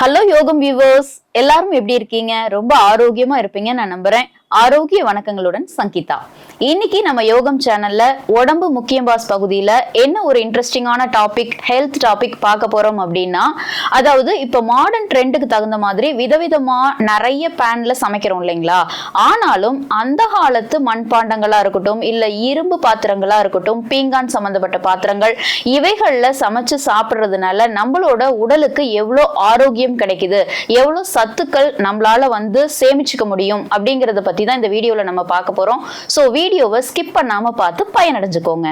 Hello யோகம் viewers எல்லாரும் எப்படி இருக்கீங்க? ரொம்ப ஆரோக்கியமா இருப்பீங்க நான் நம்புறேன். ஆரோக்கிய வணக்கங்களுடன் சங்கீதா. இன்னைக்கு நம்ம யோகம் சேனல்ல உடம்பு முக்கியம் பாஸ் பகுதியில என்ன ஒரு இன்ட்ரெஸ்டிங்கான டாபிக் ஹெல்த் டாபிக் பார்க்க போறோம் அப்படின்னா அதாவது இப்போ மாடர்ன் ட்ரெண்டுக்கு தகுந்த மாதிரி விதவிதமா நிறைய பேன்ல சமைக்கிறோம் இல்லைங்களா? ஆனாலும் அந்த காலத்து மண்பாண்டங்களா இருக்கட்டும் இல்ல இரும்பு பாத்திரங்களா இருக்கட்டும் பீங்கான் சம்பந்தப்பட்ட பாத்திரங்கள் இவைகள்ல சமைச்சு சாப்பிடுறதுனால நம்மளோட உடலுக்கு எவ்வளோ ஆரோக்கியம் கிடைக்குது? எவ்வளோ சத்துக்கள் நம்மளால வந்து சேமிச்சுக்க முடியும் அப்படிங்கறத பத்தி தான் இந்த வீடியோல நம்ம பார்க்க போறோம். ஸோ வீடியோவை ஸ்கிப் பண்ணாம பார்த்து பயனடைஞ்சுக்கோங்க.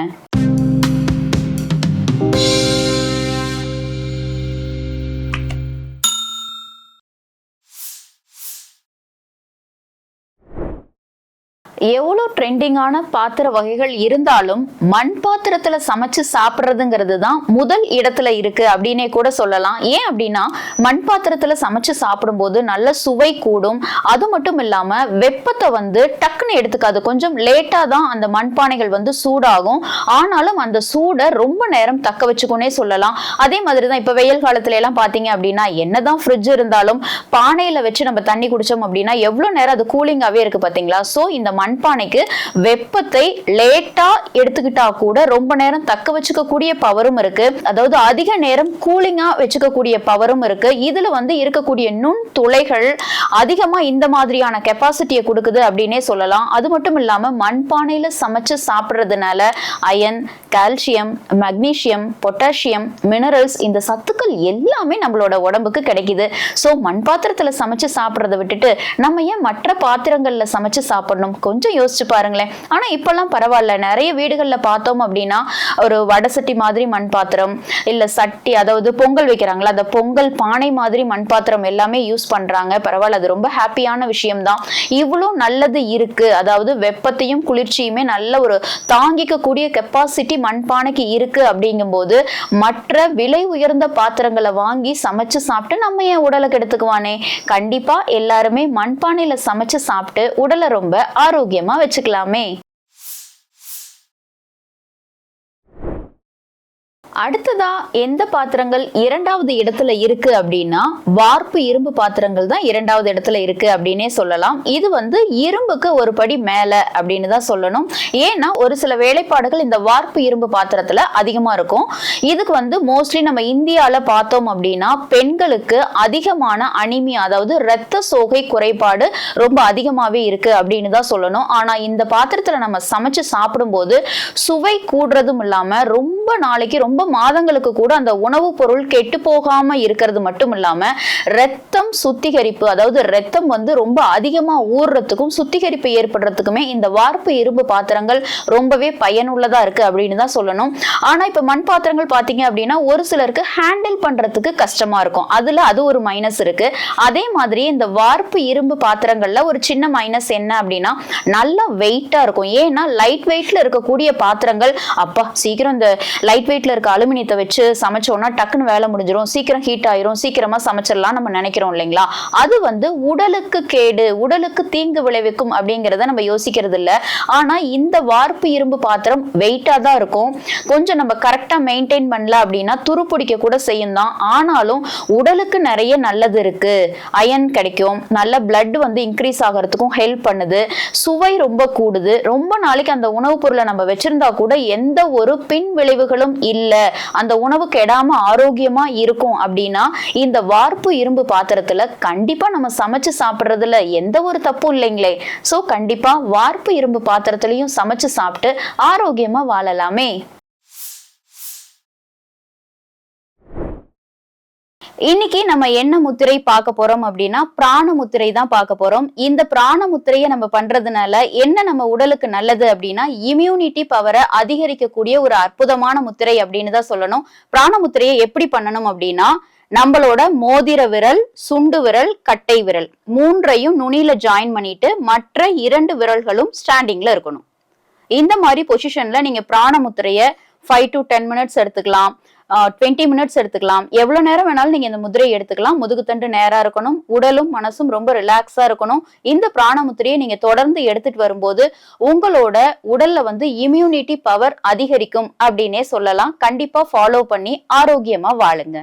எவ்வளோ ட்ரெண்டிங்கான பாத்திர வகைகள் இருந்தாலும் மண் பாத்திரத்தில் சமைச்சு சாப்பிட்றதுங்கிறது தான் முதல் இடத்துல இருக்கு அப்படின்னே கூட சொல்லலாம். ஏன் அப்படின்னா மண் பாத்திரத்தில் சமைச்சு சாப்பிடும்போது நல்ல சுவை கூடும். அது மட்டும் இல்லாமல் வெப்பத்தை வந்து டக்குன்னு எடுத்துக்காது. கொஞ்சம் லேட்டாக தான் அந்த மண்பானைகள் வந்து சூடாகும். ஆனாலும் அந்த சூடை ரொம்ப நேரம் தக்க வச்சுக்கோனே சொல்லலாம். அதே மாதிரி தான் இப்போ வெயில் காலத்துல எல்லாம் பார்த்தீங்க அப்படின்னா என்னதான் ஃப்ரிட்ஜ் இருந்தாலும் பானையில் வச்சு நம்ம தண்ணி குடித்தோம் அப்படின்னா எவ்வளோ நேரம் அது கூலிங்காகவே இருக்குது பார்த்தீங்களா ஸோ இந்த மண்பானைக்கு வெப்பத்தை லேட்டா எடுத்துக்கிட்டா கூட ரொம்ப நேரம் தக்க வச்சுக்கக்கூடிய பவரும் இருக்கு. அதாவது அதிக நேரம் கூலிங்கா வச்சுக்கக்கூடிய பவரும் இருக்கு. இதுல வந்து இருக்கக்கூடிய நுண் துளைகள் அதிகமா இந்த மாதிரியான கெப்பாசிட்டியை கொடுக்குது அப்படின்னே சொல்லலாம். அது மட்டும் இல்லாம மண்பானையில சமைச்சு சாப்பிட்றதுனால iron calcium magnesium potassium minerals இந்த சத்துக்கள் எல்லாமே நம்மளோட உடம்புக்கு கிடைக்குது. ஸோ மண் பாத்திரத்துல சமைச்சு சாப்பிட்றத விட்டுட்டு நம்ம ஏன் மற்ற பாத்திரங்கள்ல சமைச்சு சாப்பிடணும்? கொஞ்சம் கொஞ்சம் யோசிச்சு பாருங்களேன். ஆனா இப்பெல்லாம் பரவாயில்ல. நிறைய வீடுகள்ல பார்த்தோம் அப்படின்னா ஒரு வடை சட்டி மாதிரி மண் பாத்திரம் இல்ல சட்டி அதாவது பொங்கல் வைக்கிறாங்களா அந்த பொங்கல் பானை மாதிரி மண் பாத்திரம் எல்லாமே யூஸ் பண்றாங்க. பரவாயில்ல அது ரொம்ப ஹாப்பியான விஷயம்தான். இவ்வளோ நல்லது இருக்கு. அதாவது வெப்பத்தையும் குளிர்ச்சியுமே நல்ல ஒரு தாங்கிக்க கூடிய கெப்பாசிட்டி மண்பானைக்கு இருக்கு அப்படிங்கும்போது மற்ற விலை உயர்ந்த பாத்திரங்களை வாங்கி சமைச்சு சாப்பிட்டு நம்ம ஏன் உடலை கெடுத்துக்குவானே? கண்டிப்பா எல்லாருமே மண்பானையில சமைச்சு சாப்பிட்டு உடலை ரொம்ப ஆரோக்கியம் ஆரோக்கியமாக வச்சுக்கலாமே. அடுத்ததா எந்த பாத்திரங்கள் இரண்டாவது இடத்துல இருக்கு அப்படின்னா வார்ப்பு இரும்பு பாத்திரங்கள் தான் இரண்டாவது இடத்துல இருக்கு அப்படின்னே சொல்லலாம். இது வந்து இரும்புக்கு ஒரு படி மேல அப்படின்னு தான் சொல்லணும். ஏன்னா ஒரு சில வேலைப்பாடுகள் இந்த வார்ப்பு இரும்பு பாத்திரத்துல அதிகமா இருக்கும். இதுக்கு வந்து மோஸ்ட்லி நம்ம இந்தியால பார்த்தோம் அப்படின்னா பெண்களுக்கு அதிகமான அனிமியா அதாவது இரத்த சோகை குறைபாடு ரொம்ப அதிகமாவே இருக்கு அப்படின்னு தான் சொல்லணும். ஆனா இந்த பாத்திரத்துல நம்ம சமைச்சு சாப்பிடும்போது சுவை கூடுறதும் இல்லாம ரொம்ப நாளைக்கு ரொம்ப மாதங்களுக்கு கூட அந்த உணவுப் பொருள் கெட்டு போகாம இருக்கிறது மட்டும் இல்லாம ரத்தம் சுத்திகரிப்பு அதாவது ரத்தம் வந்து ரொம்ப அதிகமா ஊறுறதுக்கும் சுத்திகரிப்பு ஏற்படுறதுக்குமே இந்த வார்ப்பு இரும்பு பாத்திரங்கள் ரொம்பவே பயனுள்ளதா இருக்கு அப்படின்னு தான் சொல்லணும். ஆனா இப்ப மண் பாத்திரங்கள் பாத்தீங்க அப்படின்னா ஒரு சிலருக்கு ஹேண்டில் பண்றதுக்கு கஷ்டமா இருக்கும். அதுல அது ஒரு மைனஸ் இருக்கு. அதே மாதிரி இந்த வார்ப்பு இரும்பு பாத்திரங்கள்ல ஒரு சின்ன மைனஸ் என்ன அப்படின்னா நல்லா வெயிட்டா இருக்கும். ஏன்னா லைட் வெயிட்ல இருக்கக்கூடிய பாத்திரங்கள் அப்பா சீக்கிரம் இந்த லைட் வெயிட்ல இருக்க அலுமினியத்தை வச்சு சமைச்சோம்னா டக்குன்னு வேலை முடிஞ்சிடும் சீக்கிரம் ஹீட் ஆயிரும். சீக்கிரமா சமைச்சிடலாம் நம்ம நினைக்கிறோம் இல்லைங்களா? அது வந்து உடலுக்கு கேடு உடலுக்கு தீங்கு விளைவிக்கும் அப்படிங்கிறத நம்ம யோசிக்கிறது இல்ல. ஆனா இந்த வார்ப்பு இரும்பு பாத்திரம் வெயிட்டா தான் இருக்கும். கொஞ்சம் நம்ம கரெக்டா மெயின்டைன் பண்ணல அப்படின்னா துரு பிடிக்க கூட செய்யும் தான். ஆனாலும் உடலுக்கு நிறைய நல்லது இருக்கு. அயன் கிடைக்கும். நல்ல பிளட் வந்து இன்க்ரீஸ் ஆகிறதுக்கும் ஹெல்ப் பண்ணுது. சுவை ரொம்ப கூடுது. ரொம்ப நாளைக்கு அந்த உணவுப் பொருளை நம்ம வச்சிருந்தா கூட எந்த ஒரு பின் விளைவுகளும் இல்லை. அந்த உணவு கெடாம ஆரோக்கியமா இருக்கும் அப்படின்னா இந்த வார்ப்பு இரும்பு பாத்திரத்துல கண்டிப்பா நம்ம சமைச்சு சாப்பிடுறதுல எந்த ஒரு தப்பும் இல்லைங்களே. சோ கண்டிப்பா வார்ப்பு இரும்பு பாத்திரத்திலையும் சமைச்சு சாப்பிட்டு ஆரோக்கியமா வாழலாமே. இன்னைக்கு நம்ம என்ன முத்திரை பார்க்க போறோம் அப்படின்னா பிராண முத்திரை தான் பார்க்க போறோம். இந்த பிராண முத்திரையை நம்ம பண்றதுனால என்ன நம்ம உடலுக்கு நல்லது அப்படின்னா இம்யூனிட்டி பவரை அதிகரிக்கக்கூடிய ஒரு அற்புதமான முத்திரை அப்படின்னு தான் சொல்லணும். பிராண முத்திரையை எப்படி பண்ணணும் அப்படின்னா நம்மளோட மோதிர விரல் சுண்டு விரல் கட்டை விரல் மூன்றையும் நுனியில ஜாயின் பண்ணிட்டு மற்ற இரண்டு விரல்களும் ஸ்டாண்டிங்ல இருக்கணும். இந்த மாதிரி பொசிஷன்ல நீங்க பிராண முத்திரைய ஃபைவ் டு டென் மினிட்ஸ் எடுத்துக்கலாம். டுவெண்ட்டி மினிட்ஸ் எடுத்துக்கலாம். எவ்வளவு நேரம் வேணாலும் நீங்க இந்த முதிரையை எடுத்துக்கலாம். முதுகுத்தண்டு நேரா இருக்கணும். உடலும் மனசும் ரொம்ப ரிலாக்ஸா இருக்கணும். இந்த பிராண முத்திரையை நீங்க தொடர்ந்து எடுத்துட்டு வரும்போது உங்களோட உடல்ல வந்து இம்யூனிட்டி பவர் அதிகரிக்கும் அப்படின்னே சொல்லலாம். கண்டிப்பா ஃபாலோ பண்ணி ஆரோக்கியமா வாழுங்க.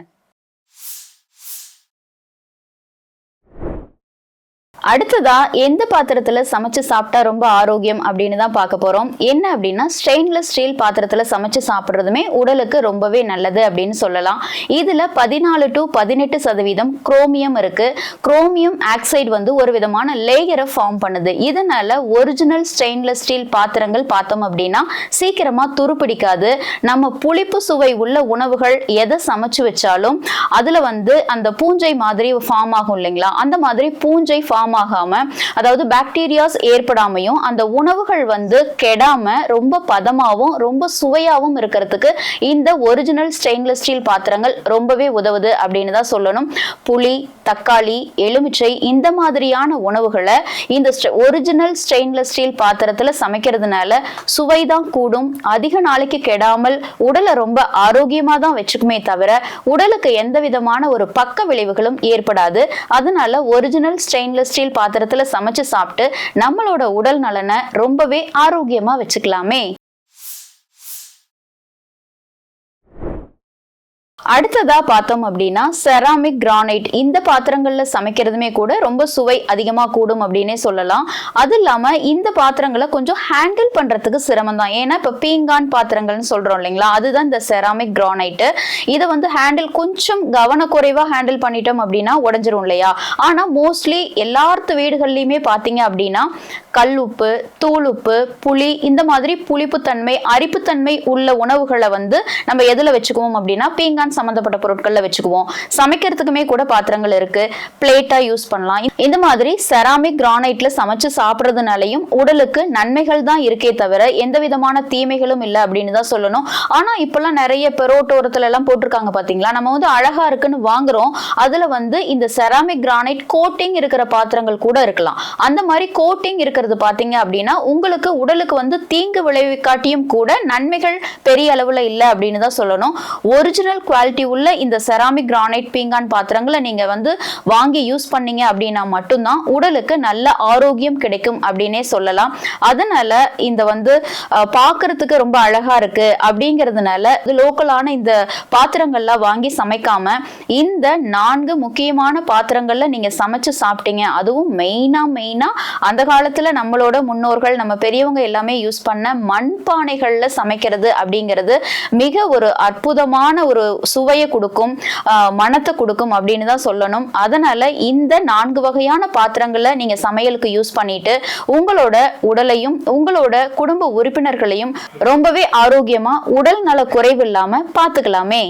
அடுத்ததா எந்த பாத்திரத்துல சமைச்சு சாப்பிட்டா ரொம்ப ஆரோக்கியம் அப்படின்னு தான் பார்க்க போறோம். என்ன அப்படின்னா ஸ்டெயின்லெஸ் ஸ்டீல் பாத்திரத்துல சமைச்சு சாப்பிட்றதுமே உடலுக்கு ரொம்பவே நல்லது அப்படின்னு சொல்லலாம். இதுல பதினாலு டு பதினெட்டு சதவீதம் குரோமியம் இருக்கு. குரோமியம் ஆக்சைடு வந்து ஒரு விதமான லேயரை ஃபார்ம் பண்ணுது. இதனால ஒரிஜினல் ஸ்டெயின்லெஸ் ஸ்டீல் பாத்திரங்கள் பார்த்தோம் அப்படின்னா சீக்கிரமா துருப்பிடிக்காது. நம்ம புளிப்பு சுவை உள்ள உணவுகள் எதை சமைச்சு வச்சாலும் அதுல வந்து அந்த பூஞ்சை மாதிரி ஃபார்ம் ஆகும் இல்லைங்களா? அந்த மாதிரி பூஞ்சை ஃபார்ம் பதமாகாம அதாவது பாக்டீரியாஸ் ஏற்படாமையும் அந்த உணவுகள் வந்து கெடாம ரொம்ப பதமாகவும் ரொம்ப சுவையாகவும் இருக்கிறதுக்கு இந்த ஒரிஜினல் ஸ்டெயின்லெஸ் ஸ்டீல் பாத்திரங்கள் ரொம்பவே உதவுது அப்படின்னு தான் சொல்லணும். புளி தக்காளி எலுமிச்சை இந்த மாதிரியான உணவுகளை இந்த ஒரிஜினல் ஸ்டெயின்லெஸ் ஸ்டீல் பாத்திரத்துல சமைக்கிறதுனால சுவை தான் கூடும். அதிக நாளைக்கு கெடாமல் உடலை ரொம்ப ஆரோக்கியமா தான் வச்சுக்குமே தவிர உடலுக்கு எந்த விதமான ஒரு பக்க விளைவுகளும் ஏற்படாது. அதனால ஒரிஜினல் ஸ்டெயின்லெஸ் ஸ்டீல் பாத்திரத்துல சமைச்சு சாப்பிட்டு நம்மளோட உடல் நலனை ரொம்பவே ஆரோக்கியமா வச்சுக்கலாமே. அடுத்ததா பார்த்தோம் அப்படின்னா செராமிக் கிரானைட் இந்த பாத்திரங்கள்ல சமைக்கிறதுமே கூட ரொம்ப சுவை அதிகமா கூடும் அப்படின்னே சொல்லலாம். அது இல்லாம இந்த பாத்திரங்களை கொஞ்சம் ஹேண்டில் பண்றதுக்கு சிரமம் தான் ஏன்னா இப்ப பீங்கான் பாத்திரங்கள்னு சொல்றோம் இல்லைங்களா? அதுதான் இந்த செராமிக் கிரானைட் இதை வந்து ஹேண்டில் கொஞ்சம் கவனக்குறைவா ஹேண்டில் பண்ணிட்டோம் அப்படின்னா உடஞ்சிரும் இல்லையா? ஆனா மோஸ்ட்லி எல்லார்த்து வீடுகள்லயுமே பாத்தீங்க அப்படின்னா கல் உப்பு தூளுப்பு புளி இந்த மாதிரி புளிப்புத்தன்மை அரிப்புத்தன்மை உள்ள உணவுகளை வந்து நம்ம எதுல வச்சுக்குவோம் அப்படின்னா பீங்கான் சம்மந்தப்பட்ட பொருட்கள்ல வச்சுக்குவோம். சமைக்கிறதுக்குமே கூட பாத்திரங்கள் இருக்கு. பிளேட்டா யூஸ் பண்ணலாம். இந்த மாதிரி செராமிக் கிரானைட்ல சமைச்சு சாப்பிட்றதுனாலையும் உடலுக்கு நன்மைகள் தான் இருக்கே தவிர எந்த விதமான தீமைகளும் இல்லை அப்படின்னு தான் சொல்லணும். ஆனா இப்பெல்லாம் நிறைய பெரோட்டோரத்துல எல்லாம் போட்டிருக்காங்க பாத்தீங்களா? நம்ம வந்து அழகா இருக்குன்னு வாங்குறோம். அதுல வந்து இந்த செராமிக் கிரானைட் கோட்டிங் இருக்கிற பாத்திரங்கள் கூட இருக்கலாம். அந்த மாதிரி கோட்டிங் இருக்கிறது பாத்தீங்க அப்படின்னா உங்களுக்கு உடலுக்கு வந்து தீங்கு விளைவிக்காட்டியும் கூட நன்மைகள் பெரிய அளவுல இல்லை அப்படின்னு தான் சொல்லணும். ஒரிஜினல் குவாலிட்டி உள்ள இந்த செராமிக் கிரானைட் பீங்கான் பாத்திரங்களை நீங்க வந்து வாங்கி யூஸ் பண்ணீங்க அப்படின்னா மட்டும்தான் உடலுக்கு நல்ல ஆரோக்கியம் கிடைக்கும் அப்படின்னே சொல்லலாம். அதனால இந்த வந்து பார்க்கறதுக்கு ரொம்ப அழகா இருக்கு அப்படிங்கிறதுனால லோக்கலான இந்த பாத்திரங்கள்லாம் வாங்கி சமைக்காம இந்த நான்கு முக்கியமான பாத்திரங்கள்ல நீங்க சமைச்சு சாப்பிட்டீங்க. அதுவும் மெயினா மெயினா அந்த காலத்துல நம்மளோட முன்னோர்கள் நம்ம பெரியவங்க எல்லாமே யூஸ் பண்ண மண்பானைகள்ல சமைக்கிறது அப்படிங்கிறது மிக ஒரு அற்புதமான ஒரு சுவையை கொடுக்கும் மனத்தை கொடுக்கும் அப்படின்னு தான் சொல்லணும். அதனால இந்த நான்கு வகையான பாத்திரங்களை நீங்க சமையலுக்கு யூஸ் பண்ணிட்டு உங்களோட உடலையும் உங்களோட குடும்ப உறுப்பினர்களையும் ரொம்பவே ஆரோக்கியமா உடல் நல குறைவு இல்லாம பாத்துக்கலாமே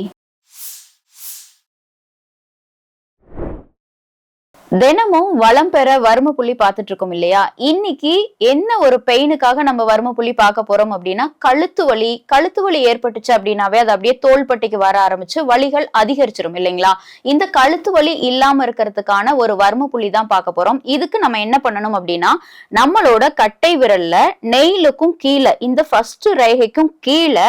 தினமும் வளம் பெற வறுமை புள்ளி பார்த்துட்டு இருக்கோம் இல்லையா? இன்னைக்கு என்ன ஒரு பெயினுக்காக நம்ம வறுமை புள்ளி பார்க்க போறோம் அப்படின்னா கழுத்து வலி கழுத்து வலி ஏற்பட்டுச்சு அப்படின்னாவே அது அப்படியே தோள்பட்டைக்கு வர ஆரம்பிச்சு வலிகள் அதிகரிச்சிடும் இல்லைங்களா? இந்த கழுத்து வலி இல்லாம இருக்கிறதுக்கான ஒரு வறுமை புள்ளி தான் பார்க்க போறோம். இதுக்கு நம்ம என்ன பண்ணணும் அப்படின்னா நம்மளோட கட்டை விரல்ல நெயிலுக்கும் கீழே இந்த ஃபர்ஸ்ட் ரேகைக்கும் கீழே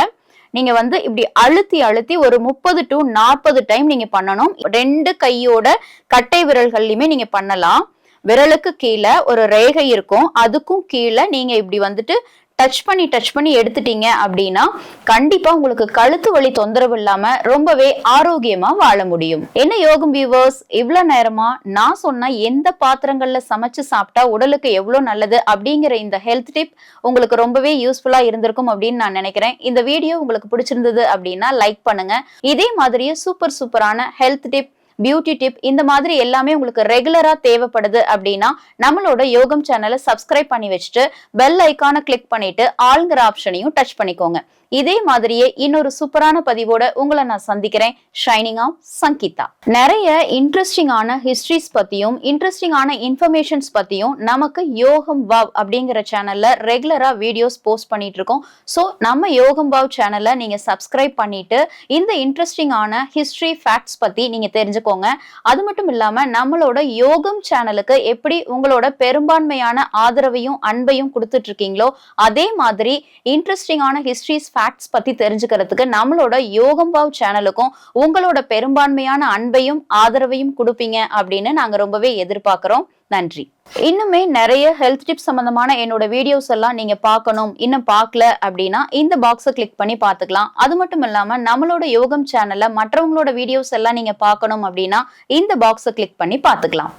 நீங்க வந்து இப்படி அழுத்தி அழுத்தி ஒரு முப்பது டு நாற்பது டைம் நீங்க பண்ணணும். ரெண்டு கையோட கட்டை விரல்கள்லயுமே நீங்க பண்ணலாம். விரலுக்கு கீழே ஒரு ரேகை இருக்கும். அதுக்கும் கீழே நீங்க இப்படி வந்துட்டு டச் பண்ணி டச் பண்ணி எடுத்துட்டீங்க அப்படின்னா கண்டிப்பா உங்களுக்கு கழுத்து வலி தொந்தரவு இல்லாம ரொம்பவே ஆரோக்கியமா வாழ முடியும். என்ன யோகம் வியூவர்ஸ் இவ்வளவு நேரமா நான் சொன்ன எந்த பாத்திரங்கள்ல சமைச்சு சாப்பிட்டா உடலுக்கு எவ்வளவு நல்லது அப்படிங்கிற இந்த ஹெல்த் டிப் உங்களுக்கு ரொம்பவே யூஸ்ஃபுல்லா இருந்திருக்கும் அப்படின்னு நான் நினைக்கிறேன். இந்த வீடியோ உங்களுக்கு பிடிச்சிருந்தது அப்படின்னா லைக் பண்ணுங்க. இதே மாதிரியே சூப்பர் சூப்பரான ஹெல்த் டிப் பியூட்டி டிப் இந்த மாதிரி எல்லாமே உங்களுக்கு ரெகுலரா தேவைப்படுது அப்படின்னா நம்மளோட யோகம் சேனலை சப்ஸ்கிரைப் பண்ணி வச்சுட்டு பெல் ஐக்கான கிளிக் பண்ணிட்டு ஆளுங்கிற ஆப்ஷனையும் டச் பண்ணிக்கோங்க. இதே மாதிரியே இன்னொரு சூப்பரான பதிவோட உங்களை நான் சந்திக்கிறேன். Shining of Sangeetha. நிறைய இன்ட்ரெஸ்டிங்கான ஹிஸ்டரிஸ் பத்தியும் இன்ட்ரெஸ்டிங்கான இன்ஃபர்மேஷன்ஸ் பத்தியும் நமக்கு யோகம் வவ் அப்படிங்கிற சேனல்ல ரெகுலரா வீடியோஸ் போஸ்ட் பண்ணிட்டு இருக்கோம். ஸோ நம்ம யோகம் வாவ் சேனலை நீங்க சப்ஸ்கிரைப் பண்ணிட்டு இந்த இன்ட்ரெஸ்டிங்கான ஹிஸ்டரி ஃபேக்ட்ஸ் பத்தி நீங்க தெரிஞ்சுக்கோங்க அது மட்டும் இல்லாம நம்மளோட யோகம் சேனலுக்கு எப்படி உங்களோட பெரும்பான்மையான ஆதரவையும் அன்பையும் கொடுத்துட்டு இருக்கீங்களோ அதே மாதிரி இன்ட்ரெஸ்டிங்கான ஹிஸ்டரிஸ் ஃபேக்ட்ஸ் பத்தி தெரிஞ்சுக்கிறதுக்கு நம்மளோட யோகம் பாவ் சேனலுக்கும் உங்களோட பெரும்பான்மையான அன்பையும் ஆதரவையும் கொடுப்பீங்க அப்படின்னு நாங்க ரொம்பவே எதிர்பார்க்கிறோம். நன்றி. இன்னுமே நிறைய ஹெல்த் டிப்ஸ் சம்பந்தமான என்னோட வீடியோஸ் எல்லாம் நீங்க பார்க்கணும். இன்னும் பார்க்கல அப்படின்னா இந்த பாக்ஸை கிளிக் பண்ணி பார்த்துக்கலாம். அது மட்டும் இல்லாம நம்மளோட யோகம் சேனல்ல மற்றவங்களோட வீடியோஸ் எல்லாம் நீங்க பார்க்கணும் அப்படின்னா இந்த பாக்ஸை கிளிக் பண்ணி பார்த்துக்கலாம்.